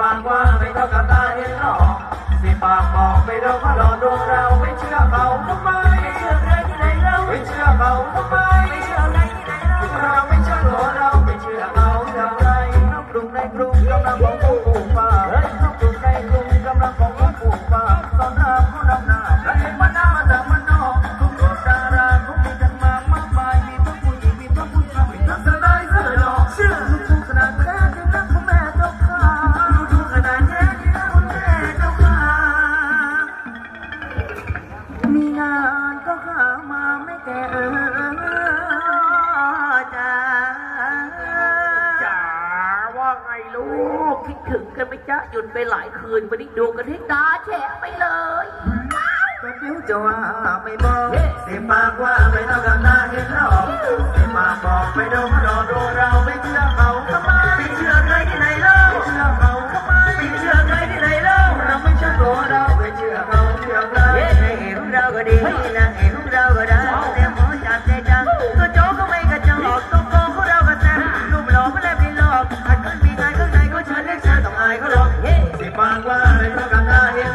ปากว่าไม่เท่ากับตาเห็นหรอกสิปากบอกไปเราก็หลอกดวงเราไม่เชื่อเขาทำไมไม่เชื่อใครที่ไหนเราไม่เชื่อเขาทำไมไม่เชื่อใครที่ไหนเราเราไม่เชื่อตัวเราไม่เชื่อเขาอย่างไรน้องกรุงในกรุงกำลังของผู้ปลูก มีงานก็หามาไม่แก่เออจ้าจ๋าว่าไงลูกคิดถึงกันไหมจ๊ะหยุดไปหลายคืนวันนี้ดูกันให้ตาแฉะไปเลยก็เดี๋ยวจะว่าไม่บอกเสียปากว่าไม่เท่ากับตาเห็นหรอกเสียปากบอกไม่โดนหลอก ก็ดีนะเห็นเราก็ได้แต่หมอจับใจจังก็โจ๊กก็ไม่กระจอกต้องโกงของเราก็แซ่บรูปหล่อไม่เล่ไม่หลอกถ้าเกิดมีงานข้างในก็เชิญได้เชิญต้องอายเขาหรอกเฮ้สิปากว่าไม่เท่ากับตาเห็น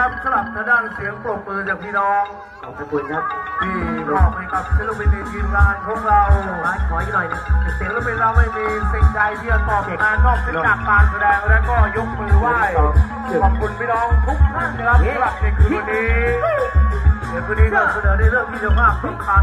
นะครับสำหรับทางด้านเสียงปรบมือจากพี่น้องขอบคุณครับที่มอบให้กับศิลปินในทีมงานของเราร้านขออีกหน่อยนะศิลปินเราไม่มีสิ่งใดที่จะตอบแทนนอกจากการแสดงและก็ยกมือไหว้ขอบคุณพี่น้องทุกท่านนะครับสำหรับในคืนวันนี้เดี๋ยวคืนนี้เราเสนอในเรื่องที่จะมากสำคัญ